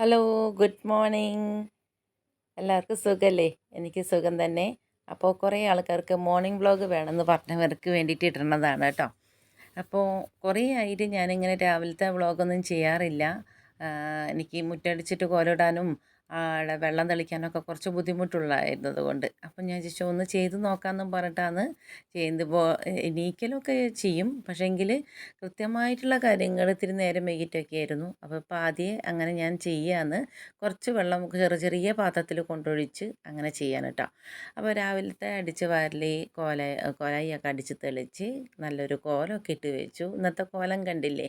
Hello good morning എല്ലാവർക്കും സുഖമല്ലേ എനിക്ക് സുഖം തന്നെ. അപ്പോൾ കുറേ ആൾക്കാർക്ക് മോർണിംഗ് വ്ളോഗ് വേണമെന്ന് പറഞ്ഞവർക്ക് വേണ്ടിയിട്ട് ഇടുന്നതാണ് കേട്ടോ. അപ്പോൾ കുറേ ആയിട്ട് ഞാനിങ്ങനെ രാവിലത്തെ വ്ളോഗൊന്നും ചെയ്യാറില്ല. എനിക്ക് മുറ്റടിച്ചിട്ട് കോലിടാനും വെള്ളം തെളിക്കാനൊക്കെ കുറച്ച് ബുദ്ധിമുട്ടുള്ളായിരുന്നത് കൊണ്ട് അപ്പം ഞാൻ ചോദിച്ചു ഒന്ന് ചെയ്ത് നോക്കാമെന്നും പറഞ്ഞിട്ടാണ് ചെയ്യുന്നത്. ഇപ്പോൾ എണീക്കലൊക്കെ ചെയ്യും. പക്ഷേങ്കിൽ കൃത്യമായിട്ടുള്ള കാര്യങ്ങൾ ഇത്തിരി നേരം വൈകിട്ടൊക്കെ ആയിരുന്നു. അപ്പോൾ ഇപ്പോൾ ആദ്യമേ അങ്ങനെ ഞാൻ ചെയ്യാന്ന് കുറച്ച് വെള്ളം ചെറിയ ചെറിയ പാത്രത്തിൽ കൊണ്ടൊഴിച്ച് അങ്ങനെ ചെയ്യാൻ കേട്ടോ അപ്പോൾ രാവിലത്തെ അടിച്ച് വാരലി കോല കോലായിയൊക്കെ അടിച്ച് തെളിച്ച് നല്ലൊരു കോലമൊക്കെ ഇട്ട് വെച്ചു. ഇന്നത്തെ കോലം കണ്ടില്ലേ?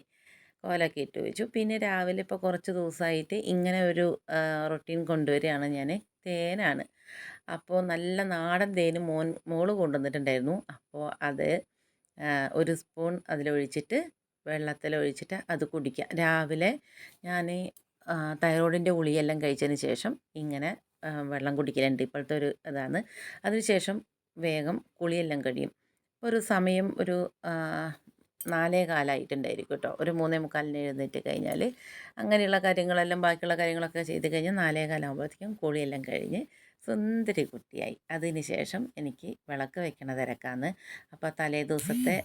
കോലമൊക്കെ ഇട്ട് വെച്ചു. പിന്നെ രാവിലെ ഇപ്പോൾ കുറച്ച് ദിവസമായിട്ട് ഇങ്ങനെ ഒരു റൊട്ടീൻ കൊണ്ടുവരികയാണ് ഞാൻ തേനാണ്. അപ്പോൾ നല്ല നാടൻ തേന് മോൻ മോൾ കൊണ്ടുവന്നിട്ടുണ്ടായിരുന്നു. അപ്പോൾ അത് ഒരു സ്പൂൺ അതിലൊഴിച്ചിട്ട് വെള്ളത്തിലൊഴിച്ചിട്ട് അത് കുടിക്കുക. രാവിലെ ഞാൻ തൈറോയിഡിന്റെ ഉളിയെല്ലാം കഴിച്ചതിന് ശേഷം ഇങ്ങനെ വെള്ളം കുടിക്കലുണ്ട്. ഇപ്പോഴത്തെ ഒരു ഇതാണ്. അതിനുശേഷം വേഗം കുളിയെല്ലാം കഴിയും. ഒരു സമയം ഒരു നാലേ കാലമായിട്ടുണ്ടായിരിക്കും കേട്ടോ. ഒരു മൂന്നേ മുക്കാലിന് എഴുന്നേറ്റ് കഴിഞ്ഞാൽ അങ്ങനെയുള്ള കാര്യങ്ങളെല്ലാം ബാക്കിയുള്ള കാര്യങ്ങളൊക്കെ ചെയ്ത് കഴിഞ്ഞാൽ നാലേ കാലാകുമ്പോഴത്തേക്കും കോഴിയെല്ലാം കഴിഞ്ഞ് സുന്ദരി കുട്ടിയായി. അതിന് ശേഷം എനിക്ക് വിളക്ക് വെക്കണ തിരക്കാന്ന്. അപ്പോൾ തലേ ദിവസത്തെ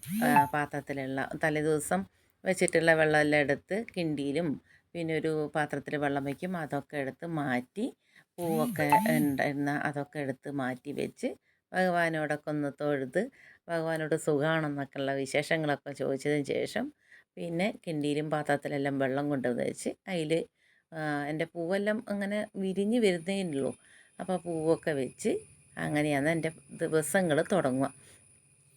പാത്രത്തിലുള്ള തലേ ദിവസം വെച്ചിട്ടുള്ള വെള്ളമെല്ലാം എടുത്ത് കിണ്ടിയിലും പിന്നെ ഒരു പാത്രത്തിൽ വെള്ളം വയ്ക്കും അതൊക്കെ എടുത്ത് മാറ്റി പൂവൊക്കെ ഉണ്ടായിരുന്ന അതൊക്കെ എടുത്ത് മാറ്റി വെച്ച് ഭഗവാനോടൊക്കെ ഒന്ന് തൊഴുത് ഭഗവാനോട് സുഖമാണെന്നൊക്കെയുള്ള വിശേഷങ്ങളൊക്കെ ചോദിച്ചതിന് ശേഷം പിന്നെ കിണ്ടിയിലും പാത്രത്തിലെല്ലാം വെള്ളം കൊണ്ടുവന്ന് വെച്ച് അതിൽ എന്റെ പൂവെല്ലാം അങ്ങനെ വിരിഞ്ഞ് വരുന്നേ ഉള്ളൂ. അപ്പോൾ പൂവൊക്കെ വെച്ച് അങ്ങനെയാണ് എന്റെ ദിവസങ്ങൾ തുടങ്ങുക.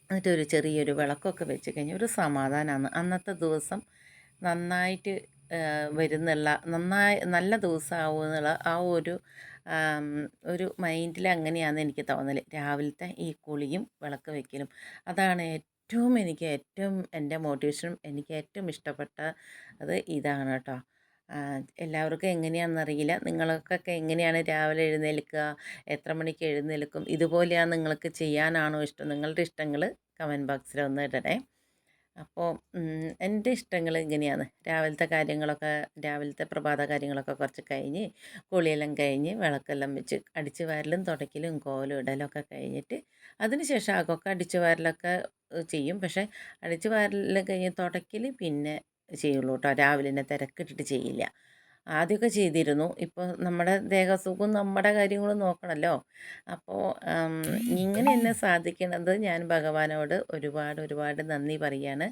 എന്നിട്ട് ഒരു ചെറിയൊരു വിളക്കൊക്കെ വെച്ച് കഴിഞ്ഞാൽ ഒരു സമാധാനമാണ്. അന്നത്തെ ദിവസം നന്നായിട്ട് വരുന്നുള്ള നന്നായി നല്ല ദിവസമാവുമെന്നുള്ള ആ ഒരു ഒരു മൈൻഡിൽ അങ്ങനെയാണ് എനിക്ക് തോന്നൽ രാവിലത്തെ ഈ കുളിയും വിളക്ക് വയ്ക്കലും അതാണ് ഏറ്റവും എനിക്ക് ഏറ്റവും എന്റെ മോട്ടിവേഷനും എനിക്ക് ഏറ്റവും ഇഷ്ടപ്പെട്ട അത് ഇതാണ് കേട്ടോ. എല്ലാവർക്കും എങ്ങനെയാണെന്നറിയില്ല നിങ്ങൾക്കൊക്കെ എങ്ങനെയാണ് രാവിലെ എഴുന്നേൽക്കുക? എത്ര മണിക്ക് എഴുന്നേൽക്കും? ഇതുപോലെയാണ് നിങ്ങൾക്ക് ചെയ്യാനാണോ ഇഷ്ടം? നിങ്ങളുടെ ഇഷ്ടങ്ങൾ കമന്റ് ബോക്സിൽ ഒന്ന് ഇടണേ. അപ്പോൾ എന്റെ ഇഷ്ടങ്ങൾ ഇങ്ങനെയാണ്. രാവിലത്തെ കാര്യങ്ങളൊക്കെ രാവിലത്തെ പ്രഭാത കാര്യങ്ങളൊക്കെ കുറച്ച് കഴിഞ്ഞ് കുളിയെല്ലാം കഴിഞ്ഞ് വിളക്കെല്ലാം വെച്ച് അടിച്ച് വാരലും തുടയ്ക്കലും കോലും ഇടലും ഒക്കെ കഴിഞ്ഞിട്ട് അതിന് ശേഷം അകൊക്കെ അടിച്ച് വാരലൊക്കെ ചെയ്യും. പക്ഷേ അടിച്ച് വാരലെല്ലാം കഴിഞ്ഞ് തുടയ്ക്കൽ പിന്നെ ചെയ്യുള്ളൂ കേട്ടോ രാവിലെ തന്നെ തിരക്കിട്ടിട്ട് ചെയ്യില്ല. ആദ്യമൊക്കെ ചെയ്തിരുന്നു. ഇപ്പോൾ നമ്മുടെ ദേഹസുഖവും നമ്മുടെ കാര്യങ്ങളും നോക്കണമല്ലോ അപ്പോൾ ഇങ്ങനെ എന്നെ സാധിക്കണത് ഞാൻ ഭഗവാനോട് ഒരുപാട് ഒരുപാട് നന്ദി പറയാണ്.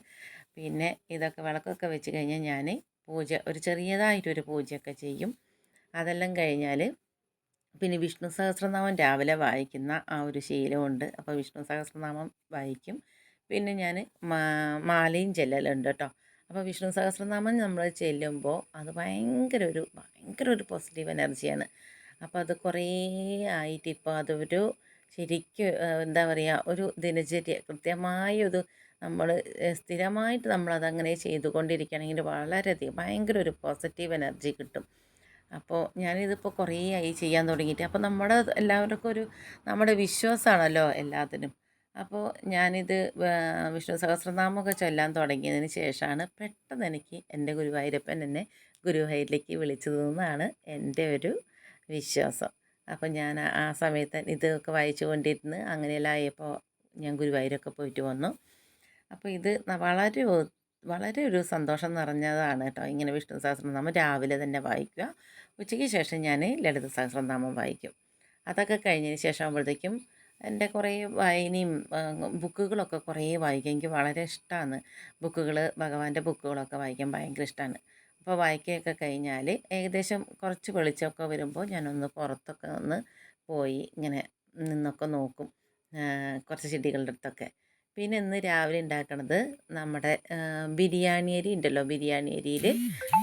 പിന്നെ ഇതൊക്കെ വിളക്കൊക്കെ വെച്ച് കഴിഞ്ഞാൽ ഞാൻ പൂജ ഒരു ചെറിയതായിട്ടൊരു പൂജയൊക്കെ ചെയ്യും. അതെല്ലാം കഴിഞ്ഞാൽ പിന്നെ വിഷ്ണു സഹസ്രനാമം രാവിലെ വായിക്കുന്ന ആ ഒരു ശീലമുണ്ട്. അപ്പോൾ വിഷ്ണു സഹസ്രനാമം വായിക്കും. പിന്നെ ഞാൻ മാലയും ചെല്ലലുണ്ട് കേട്ടോ. അപ്പോൾ വിഷ്ണു സഹസ്രനാമം നമ്മൾ ചെല്ലുമ്പോൾ അത് ഭയങ്കര ഒരു ഭയങ്കര ഒരു പോസിറ്റീവ് എനർജിയാണ് അപ്പോൾ അത് കുറേ ആയിട്ട് ഇപ്പോൾ അതൊരു ശരിക്കും എന്താ പറയുക ഒരു ദിനചര്യ കൃത്യമായ ഒരു നമ്മൾ സ്ഥിരമായിട്ട് നമ്മളതങ്ങനെ ചെയ്തുകൊണ്ടിരിക്കുകയാണെങ്കിൽ വളരെയധികം ഭയങ്കര ഒരു പോസിറ്റീവ് എനർജി കിട്ടും. അപ്പോൾ ഞാനിതിപ്പോൾ കുറേ ആയി ചെയ്യാൻ തുടങ്ങിയിട്ട് അപ്പോൾ നമ്മുടെ എല്ലാവർക്കും ഒരു നമ്മുടെ വിശ്വാസമാണല്ലോ എല്ലാത്തിനും. അപ്പോൾ ഞാനിത് വിഷ്ണു സഹസ്രനാമമൊക്കെ ചൊല്ലാൻ തുടങ്ങിയതിന് ശേഷമാണ് പെട്ടെന്ന് എനിക്ക് എന്റെ ഗുരുവായൂരപ്പൻ എന്നെ ഗുരുവായൂരിലേക്ക് വിളിച്ചതെന്നാണ് എന്റെ ഒരു വിശ്വാസം. അപ്പോൾ ഞാൻ ആ സമയത്ത് ഇതൊക്കെ വായിച്ചു കൊണ്ടിരുന്ന് അങ്ങനെയെല്ലാം ആയപ്പോൾ ഞാൻ ഗുരുവായൂരൊക്കെ പോയിട്ട് വന്നു. അപ്പോൾ ഇത് വളരെ വളരെ ഒരു സന്തോഷം നിറഞ്ഞതാണ് കേട്ടോ. ഇങ്ങനെ വിഷ്ണു സഹസ്രനാമം രാവിലെ തന്നെ വായിക്കുക. ഉച്ചയ്ക്ക് ശേഷം ഞാൻ ലളിത സഹസ്രനാമം വായിക്കും. അതൊക്കെ കഴിഞ്ഞതിന് ശേഷം ആകുമ്പോഴത്തേക്കും എന്റെ കുറേ വായനയും ബുക്കുകളൊക്കെ കുറേ വായിക്കും. എനിക്ക് വളരെ ഇഷ്ടമാണ് ബുക്കുകൾ ഭഗവാന്റെ ബുക്കുകളൊക്കെ വായിക്കാൻ ഭയങ്കര ഇഷ്ടമാണ് അപ്പോൾ വായിക്കുകയൊക്കെ കഴിഞ്ഞാൽ ഏകദേശം കുറച്ച് വെളിച്ചമൊക്കെ വരുമ്പോൾ ഞാനൊന്ന് പുറത്തൊക്കെ ഒന്ന് പോയി ഇങ്ങനെ നിന്നൊക്കെ നോക്കും കുറച്ച് ചെടികളുടെ അടുത്തൊക്കെ. പിന്നെ ഇന്ന് രാവിലെ ഉണ്ടാക്കണത് നമ്മുടെ ബിരിയാണി അരി ഉണ്ടല്ലോ ബിരിയാണി അരിയിൽ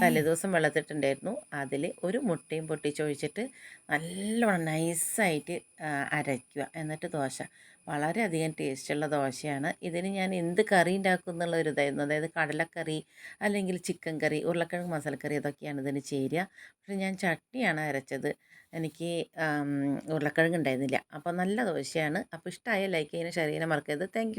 തലേദിവസം വെള്ളത്തിട്ടുണ്ടായിരുന്നു. അതിൽ ഒരു മുട്ടയും പൊട്ടിച്ചൊഴിച്ചിട്ട് നല്ലോണം നൈസായിട്ട് അരയ്ക്കുക. എന്നിട്ട് ദോശ. വളരെയധികം ടേസ്റ്റുള്ള ദോശയാണ്. ഇതിന് ഞാൻ എന്ത് കറി ഉണ്ടാക്കും എന്നുള്ള ഒരു ഇതായിരുന്നു. അതായത് കടലക്കറി അല്ലെങ്കിൽ ചിക്കൻ കറി ഉരുളക്കിഴങ്ങ് മസാലക്കറി അതൊക്കെയാണ് ഇതിന് ചേരുക. പക്ഷെ ഞാൻ ചട്ടിയാണ് അരച്ചത്. എനിക്ക് ഉരുളക്കിഴങ്ങ് ഉണ്ടായിരുന്നില്ല അപ്പോൾ നല്ല ദോശയാണ്. അപ്പോൾ ഇഷ്ടമായ ലൈക്ക് ചെയ്യുന്ന ശരീരം മറക്കരുത്. താങ്ക്